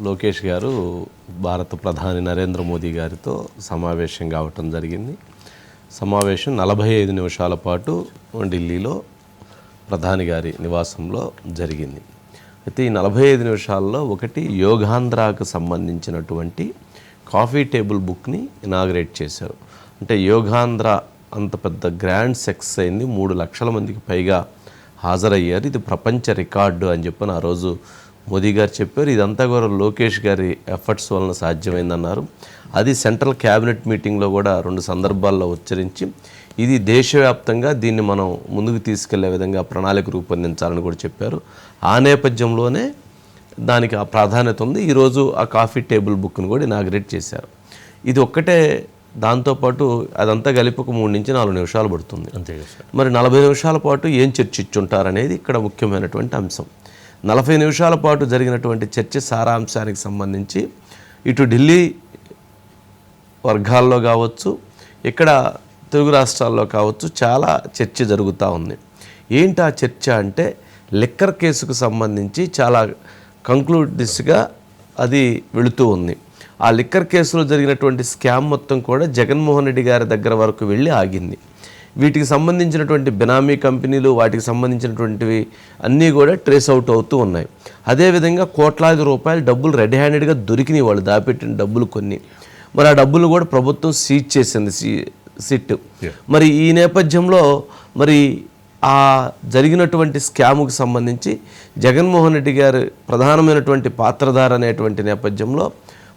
లోకేష్ గారు భారత ప్రధాని నరేంద్ర మోదీ గారితో సమావేశం కావటం జరిగింది. సమావేశం నలభై ఐదు నిమిషాల పాటు ఢిల్లీలో ప్రధాని గారి నివాసంలో జరిగింది. అయితే ఈ నలభై ఐదు నిమిషాల్లో ఒకటి యోగాంధ్రాకు సంబంధించినటువంటి కాఫీ టేబుల్ బుక్ని ఇనాగ్రేట్ చేశారు. అంటే యోగాంధ్ర అంత పెద్ద గ్రాండ్ సెక్స్ అయింది. మూడు లక్షల మందికి పైగా హాజరయ్యారు. ఇది ప్రపంచ రికార్డు అని చెప్పని ఆ రోజు మోదీ గారు చెప్పారు ఇదంతా కూడా లోకేష్ గారి ఎఫర్ట్స్ వలన సాధ్యమైందన్నారు. అది సెంట్రల్ క్యాబినెట్ మీటింగ్లో కూడా రెండు సందర్భాల్లో ఉచ్చరించి ఇది దేశవ్యాప్తంగా దీన్ని మనం ముందుకు తీసుకెళ్ళే విధంగా ప్రణాళిక రూపొందించాలని కూడా చెప్పారు. ఆ నేపథ్యంలోనే దానికి ఆ ప్రాధాన్యత ఉంది. ఈరోజు ఆ కాఫీ టేబుల్ బుక్ను కూడా ఇనాగ్రేట్ చేశారు. ఇది ఒక్కటే దాంతోపాటు అదంతా కలిపి ఒక మూడు నుంచి నాలుగు నిమిషాలు పడుతుంది. అంతే మరి నలభై నిమిషాల పాటు ఏం చర్చించుంటారనేది ఇక్కడ ముఖ్యమైనటువంటి అంశం. నలభై నిమిషాల పాటు జరిగినటువంటి చర్చ సారాంశానికి సంబంధించి ఇటు ఢిల్లీ వర్గాల్లో కావచ్చు ఇక్కడ తెలుగు రాష్ట్రాల్లో కావచ్చు చాలా చర్చ జరుగుతూ ఉంది. ఏంటి ఆ చర్చ అంటే లిక్కర్ కేసుకు సంబంధించి చాలా కంక్లూడ్ దిశగా అది వెళుతూ ఉంది. ఆ లిక్కర్ కేసులో జరిగినటువంటి స్కామ్ మొత్తం కూడా జగన్మోహన్ రెడ్డి గారి దగ్గర వరకు వెళ్ళి ఆగింది. వీటికి సంబంధించినటువంటి బినామీ కంపెనీలు వాటికి సంబంధించినటువంటివి అన్నీ కూడా ట్రేస్ అవుట్ అవుతూ ఉన్నాయి. అదేవిధంగా కోట్లాది రూపాయలు డబ్బులు రెడీ హ్యాండెడ్గా దొరికినాయి వాళ్ళు దాపెట్టిన డబ్బులు కొన్ని. మరి ఆ డబ్బులు కూడా ప్రభుత్వం సీజ్ చేసింది సీ సిట్ మరి ఈ నేపథ్యంలో మరి ఆ జరిగినటువంటి స్కాముకు సంబంధించి జగన్మోహన్ రెడ్డి గారు ప్రధానమైనటువంటి పాత్రధార అనేటువంటి నేపథ్యంలో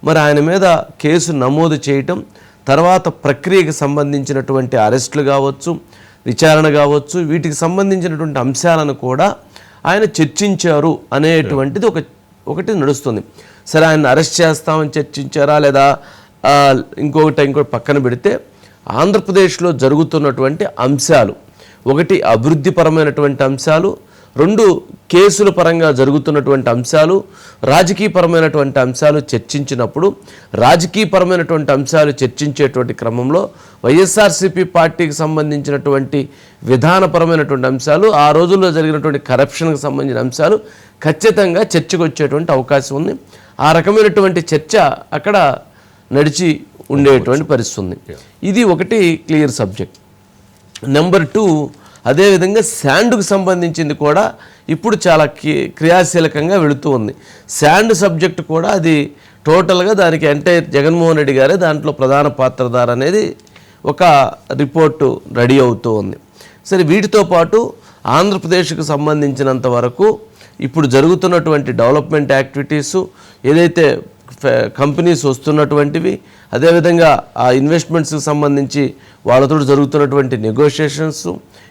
మరి ఆయన మీద కేసు నమోదు చేయటం తర్వాత ప్రక్రియకి సంబంధించినటువంటి అరెస్టులు కావచ్చు విచారణ కావచ్చు వీటికి సంబంధించినటువంటి అంశాలను కూడా ఆయన చర్చించారు అనేటువంటిది ఒక ఒకటి నడుస్తుంది. సరే ఆయన అరెస్ట్ చేస్తామని చర్చించారా లేదా ఇంకొకటి ఇంకోటి పక్కన పెడితే ఆంధ్రప్రదేశ్లో జరుగుతున్నటువంటి అంశాలు. ఒకటి అభివృద్ధిపరమైనటువంటి అంశాలు రెండు కేసుల పరంగా జరుగుతున్నటువంటి అంశాలు రాజకీయపరమైనటువంటి అంశాలు చర్చించినప్పుడు రాజకీయపరమైనటువంటి అంశాలు చర్చించేటువంటి క్రమంలో వైఎస్ఆర్సీపీ పార్టీకి సంబంధించినటువంటి విధానపరమైనటువంటి అంశాలు ఆ రోజుల్లో జరిగినటువంటి కరప్షన్కి సంబంధించిన అంశాలు ఖచ్చితంగా చర్చకు వచ్చేటువంటి అవకాశం ఉంది. ఆ రకమైనటువంటి చర్చ అక్కడ నడిచి ఉండేటువంటి పరిస్థితి ఉంది. ఇది ఒకటి క్లియర్ సబ్జెక్ట్. నెంబర్ టూ అదేవిధంగా శాండ్కు సంబంధించింది కూడా ఇప్పుడు చాలా క్రియాశీలకంగా వెళుతూ ఉంది. శాండ్ సబ్జెక్ట్ కూడా అది టోటల్గా దానికి ఎంటైర్ జగన్మోహన్ రెడ్డి గారే దాంట్లో ప్రధాన పాత్రధార అనేది ఒక రిపోర్టు రెడీ అవుతూ ఉంది. సరే వీటితో పాటు ఆంధ్రప్రదేశ్కు సంబంధించినంత వరకు ఇప్పుడు జరుగుతున్నటువంటి డెవలప్మెంట్ యాక్టివిటీసు ఏదైతే కంపెనీస్ వస్తున్నటువంటివి అదేవిధంగా ఆ ఇన్వెస్ట్మెంట్స్కి సంబంధించి వాళ్ళతో జరుగుతున్నటువంటి నెగోషియేషన్స్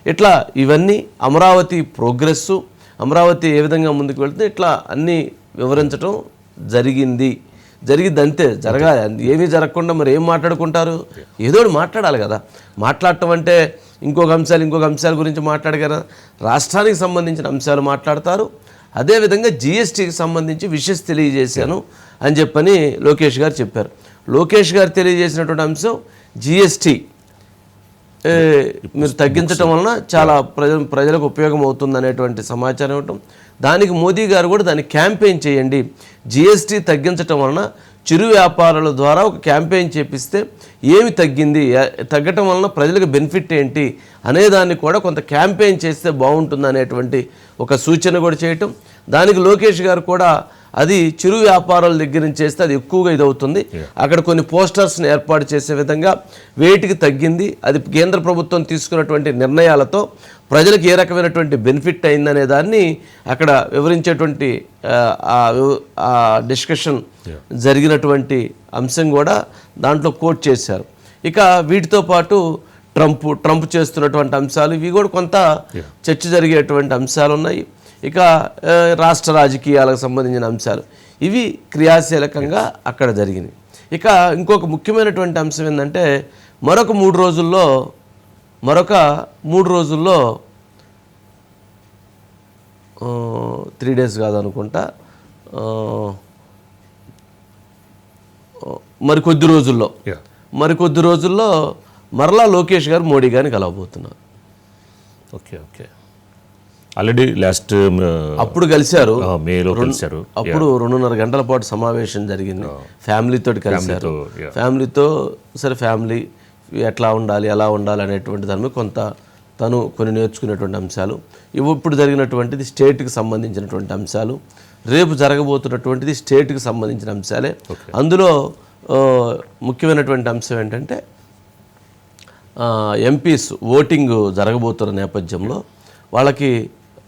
ఇట్లా ఇవన్నీ అమరావతి ప్రోగ్రెస్సు అమరావతి ఏ విధంగా ముందుకు వెళ్తుంది ఇట్లా అన్నీ వివరించడం జరిగింది. జరిగింది అంతే. జరగాలి ఏమీ జరగకుండా మరి ఏం మాట్లాడుకుంటారు? ఏదో మాట్లాడాలి కదా. మాట్లాడటం అంటే ఇంకొక అంశాలు ఇంకొక అంశాల గురించి మాట్లాడగల రాష్ట్రానికి సంబంధించిన అంశాలు మాట్లాడతారు. అదేవిధంగా జిఎస్టీకి సంబంధించి విషెస్ తెలియజేశాను అని చెప్పని లోకేష్ గారు చెప్పారు. లోకేష్ గారు తెలియజేసినటువంటి అంశం జిఎస్టీ మీరు తగ్గించడం వలన చాలా ప్రజ ప్రజలకు ఉపయోగం అవుతుంది అనేటువంటి సమాచారం ఇవ్వటం. దానికి మోదీ గారు కూడా దాన్ని క్యాంపెయిన్ చేయండి. జిఎస్టీ తగ్గించటం వలన చిరు వ్యాపారుల ద్వారా ఒక క్యాంపెయిన్ చేపిస్తే ఏమి తగ్గింది? తగ్గటం వలన ప్రజలకు బెనిఫిట్ ఏంటి? అనేదాన్ని కూడా కొంత క్యాంపెయిన్ చేస్తే బాగుంటుంది అనేటువంటి ఒక సూచన కూడా చేయటం. దానికి లోకేష్ గారు కూడా అది చిరు వ్యాపారాల దగ్గర నుంచి చేస్తే అది ఎక్కువగా ఇదవుతుంది. అక్కడ కొన్ని పోస్టర్స్ని ఏర్పాటు చేసే విధంగా వేటికి తగ్గింది. అది కేంద్ర ప్రభుత్వం తీసుకున్నటువంటి నిర్ణయాలతో ప్రజలకు ఏ రకమైనటువంటి బెనిఫిట్ అయిందనే దాన్ని అక్కడ వివరించేటువంటి డిస్కషన్ జరిగినటువంటి అంశం కూడా దాంట్లో కోట్ చేశారు. ఇక వీటితో పాటు ట్రంప్ ట్రంప్ చేస్తున్నటువంటి అంశాలు ఇవి కూడా కొంత చర్చ జరిగేటువంటి అంశాలు ఉన్నాయి ఇక రాష్ట్ర రాజకీయాలకు సంబంధించిన అంశాలు. ఇవి క్రియాశీలకంగా అక్కడ జరిగినాయి ఇక ఇంకొక ముఖ్యమైనటువంటి అంశం ఏంటంటే మరొక మూడు రోజుల్లో మరొక మూడు రోజుల్లో త్రీ డేస్ కాదనుకుంటా ఆ, మరి కొద్ది రోజుల్లో. యా మరి కొద్ది రోజుల్లో మరలా లోకేష్ గారు మోడీ గారిని కలవబోతున్నారు. ఓకే ఓకే ఆల్రెడీ లాస్ట్ అప్పుడు కలిశారు. మేలో కలిశారు. అప్పుడు రెండున్నర గంటల పాటు సమావేశం జరిగింది. ఫ్యామిలీతో కలిశారు. తో, yeah. ఫ్యామిలీతో సరే ఫ్యామిలీ ఎట్లా ఉండాలి ఎలా ఉండాలి అనేటువంటి దాని మీద కొంత తను కొన్ని నేర్చుకునేటువంటి అంశాలు. ఇవి ఇప్పుడు జరిగినటువంటిది స్టేట్కి సంబంధించినటువంటి అంశాలు. రేపు జరగబోతున్నటువంటిది స్టేట్కి సంబంధించిన అంశాలే. అందులో ముఖ్యమైనటువంటి అంశం ఏంటంటే ఎంపీస్ ఓటింగ్ జరగబోతున్న నేపథ్యంలో వాళ్ళకి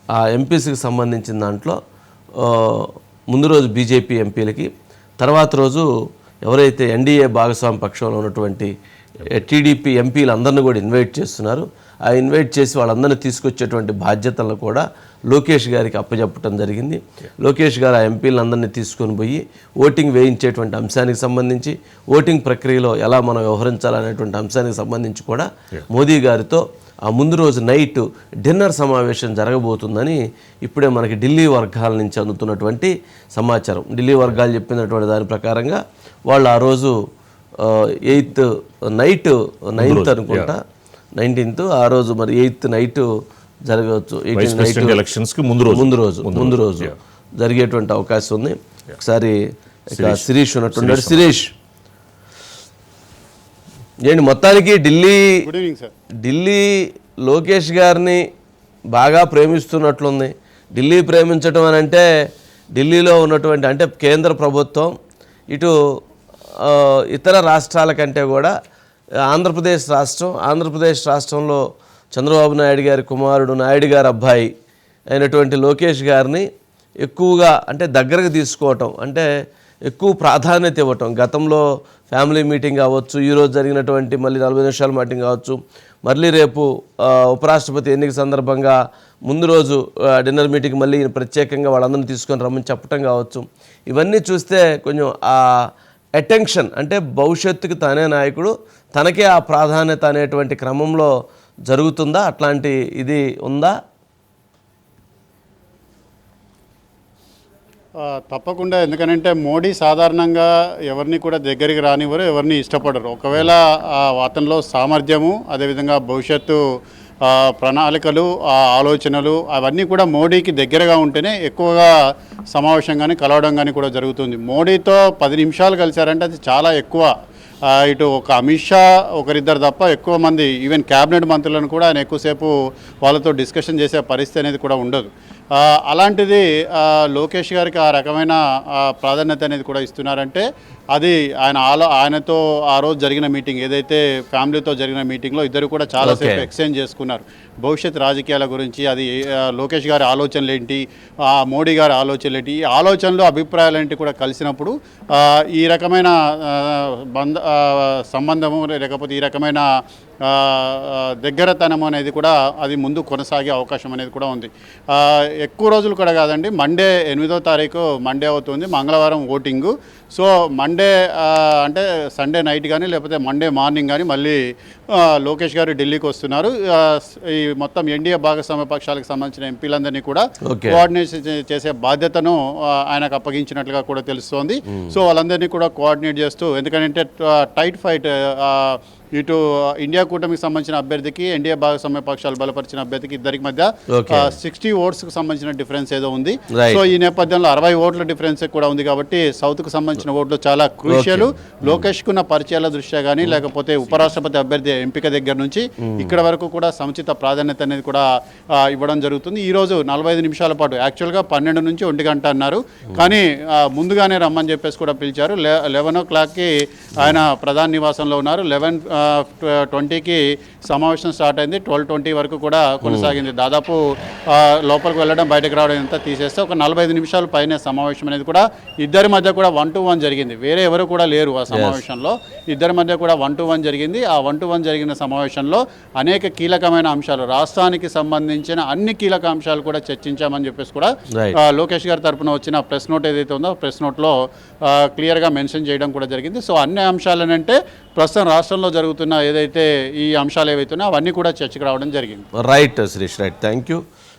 ఆ ఎంపీస్కి సంబంధించిన దాంట్లో ముందు రోజు బీజేపీ ఎంపీలకి తర్వాత రోజు ఎవరైతే ఎన్డీఏ భాగస్వామి పక్షంలో ఉన్నటువంటి టీడీపీ ఎంపీలు అందరిని కూడా ఇన్వైట్ చేస్తున్నారు. ఆ ఇన్వైట్ చేసి వాళ్ళందరినీ తీసుకొచ్చేటువంటి బాధ్యతలను కూడా లోకేష్ గారికి అప్పచెప్పడం జరిగింది. లోకేష్ గారు ఆ ఎంపీలందరినీ తీసుకొని పోయి ఓటింగ్ వేయించేటువంటి అంశానికి సంబంధించి ఓటింగ్ ప్రక్రియలో ఎలా మనం వ్యవహరించాలనేటువంటి అంశానికి సంబంధించి కూడా మోదీ గారితో ఆ ముందు రోజు నైట్ డిన్నర్ సమావేశం జరగబోతుందని ఇప్పుడే మనకి ఢిల్లీ వర్గాల నుంచి అందుతున్నటువంటి సమాచారం. ఢిల్లీ వర్గాలు చెప్పినటువంటి దాని ప్రకారంగా వాళ్ళు ఆ రోజు ఎయిత్ నైట్ నైన్త్ అనుకుంటా నైన్టీన్త్ ఆ రోజు మరి ఎయిత్ నైట్ జరగవచ్చు. ఎయిటీన్ నైట్ ముందు రోజు. ముందు రోజు ముందు రోజు జరిగేటువంటి అవకాశం ఉంది. ఒకసారి శిరీష్. ఉన్నట్టున్నాడు శిరీష్ ఏంటి మొత్తానికి Delhi good evening sir. Delhi Lokesh గారిని బాగా ప్రేమిస్తున్నట్లుంది. ఢిల్లీ ప్రేమించడం అని అంటే ఢిల్లీలో ఉన్నటువంటి అంటే కేంద్ర ప్రభుత్వం ఇటు ఇతర రాష్ట్రాల కంటే కూడా ఆంధ్రప్రదేశ్ రాష్ట్రం ఆంధ్రప్రదేశ్ రాష్ట్రంలో చంద్రబాబు నాయుడు గారి కుమారుడు నాయుడు గారి అబ్బాయి అయినటువంటి లోకేష్ గారిని ఎక్కువగా అంటే దగ్గరకు తీసుకోవటం అంటే ఎక్కువ ప్రాధాన్యత ఇవ్వటం. గతంలో ఫ్యామిలీ మీటింగ్ కావచ్చు ఈరోజు జరిగినటువంటి మళ్ళీ నలభై నిమిషాల మీటింగ్ కావచ్చు మళ్ళీ రేపు ఉపరాష్ట్రపతి ఎన్నిక సందర్భంగా ముందు రోజు డిన్నర్ మీటింగ్ మళ్ళీ ప్రత్యేకంగా వాళ్ళందరినీ తీసుకొని రమ్మని చెప్పటం కావచ్చు. ఇవన్నీ చూస్తే కొంచెం ఆ అటెన్షన్ అంటే భవిష్యత్తుకి తనే నాయకుడు తనకే ఆ ప్రాధాన్యత అనేటువంటి క్రమంలో జరుగుతుందా? అట్లాంటి ఇది ఉందా? తప్పకుండా. ఎందుకనంటే మోడీ సాధారణంగా ఎవరిని కూడా దగ్గరికి రానివ్వరు ఎవరిని ఇష్టపడరు. ఒకవేళ అతనిలో సామర్థ్యము అదేవిధంగా భవిష్యత్తు ప్రణాళికలు ఆలోచనలు అవన్నీ కూడా మోడీకి దగ్గరగా ఉంటేనే ఎక్కువగా సమావేశం కానీ కలవడం కానీ కూడా జరుగుతుంది. మోడీతో పది నిమిషాలు కలిశారంటే అది చాలా ఎక్కువ. ఇటు ఒక అమిత్ షా ఒకరిద్దరు తప్ప ఎక్కువ మంది ఈవెన్ క్యాబినెట్ మంత్రులను కూడా ఆయన ఎక్కువసేపు వాళ్ళతో డిస్కషన్ చేసే పరిస్థితి అనేది కూడా ఉండదు. అలాంటిది లోకేష్ గారికి ఆ రకమైన ప్రాధాన్యత అనేది కూడా ఇస్తున్నారంటే అది ఆయన ఆలో ఆయనతో ఆ రోజు జరిగిన మీటింగ్ ఏదైతే ఫ్యామిలీతో జరిగిన మీటింగ్లో ఇద్దరు కూడా చాలాసేపు. ఎక్స్చేంజ్ చేసుకున్నారు. భవిష్యత్ రాజకీయాల గురించి అది లోకేష్ గారి ఆలోచనలు ఏంటి మోడీ గారి ఆలోచనలు ఏంటి ఈ ఆలోచనలు అభిప్రాయాలు ఏంటి కూడా కలిసినప్పుడు ఈ రకమైన బంధ సంబంధము లేకపోతే ఈ రకమైన దగ్గరతనం అనేది కూడా అది ముందు కొనసాగే అవకాశం అనేది కూడా ఉంది. ఎక్కువ రోజులు కూడా కాదండి మండే ఎనిమిదో తారీఖు మండే అవుతుంది మంగళవారం ఓటింగు. సో మండే ఆ, అంటే సండే నైట్ కానీ లేకపోతే మండే మార్నింగ్ కానీ మళ్ళీ లోకేష్ గారు ఢిల్లీకి వస్తున్నారు. ఈ మొత్తం ఎన్డీఏ భాగస్వామ్య పక్షాలకు సంబంధించిన ఎంపీలందరినీ కూడా చే- చేసే బాధ్యతను ఆయనకు అప్పగించినట్లుగా కూడా తెలుస్తోంది. సో వాళ్ళందరినీ కూడా కోఆర్డినేట్ చేస్తూ ఎందుకంటే టైట్ ఫైట్ ఇటు ఇండియా కూటమికి సంబంధించిన అభ్యర్థికి ఎన్డీఏ భాగస్వామ్య పక్షాలు బలపరిచిన అభ్యర్థికి ఇద్దరికి మధ్య. సిక్స్టీ ఓట్స్కి సంబంధించిన డిఫరెన్స్ ఏదో ఉంది. సో ఈ నేపథ్యంలో అరవై ఓట్ల డిఫరెన్స్ కూడా ఉంది కాబట్టి సౌత్కు సంబంధించిన ఓట్లు చాలా క్రూషియల్. లోకేష్కున్న పరిచయాల దృష్ట్యా కానీ లేకపోతే ఉపరాష్ట్రపతి అభ్యర్థి ఎంపిక దగ్గర నుంచి ఇక్కడ వరకు కూడా సముచిత ప్రాధాన్యత అనేది కూడా ఇవ్వడం జరుగుతుంది. ఈ రోజు నలభై ఐదు నిమిషాల పాటు యాక్చువల్గా పన్నెండు నుంచి ఒంటి గంట అన్నారు. కానీ ముందుగానే రమ్మని చెప్పేసి కూడా పిలిచారు. లెవెన్ ఓ క్లాక్కి ఆయన ప్రధాన నివాసంలో ఉన్నారు. లెవెన్ ట్వంటీకి సమావేశం స్టార్ట్ అయింది. ట్వెల్వ్ ట్వంటీ వరకు కూడా కొనసాగింది. దాదాపు ఆ, లోపలికి వెళ్ళడం బయటకు రావడం అంతా తీసేస్తే ఒక నలభై ఐదు నిమిషాల పైనే సమావేశం అనేది కూడా ఇద్దరి మధ్య కూడా వన్ టు వన్ జరిగింది. వేరే ఎవరు కూడా లేరు ఆ సమావేశంలో. ఇద్దరి మధ్య కూడా వన్ టు వన్ జరిగింది. ఆ వన్ టు వన్ జరిగిన సమావేశంలో అనేక కీలకమైన అంశాలు రాష్ట్రానికి సంబంధించిన అన్ని కీలక అంశాలు కూడా చర్చించామని చెప్పేసి కూడా లోకేష్ గారి తరపున వచ్చిన ప్రెస్ నోట్ ఏదైతే ఉందో ప్రెస్ నోట్లో క్లియర్గా మెన్షన్ చేయడం కూడా జరిగింది. సో అన్ని అంశాలనంటే ప్రస్తుతం రాష్ట్రంలో జరుగుతున్న ఏదైతే ఈ అంశాలు ఏవైతున్నాయో అవన్నీ కూడా చర్చకు రావడం జరిగింది. Right Srish right thank you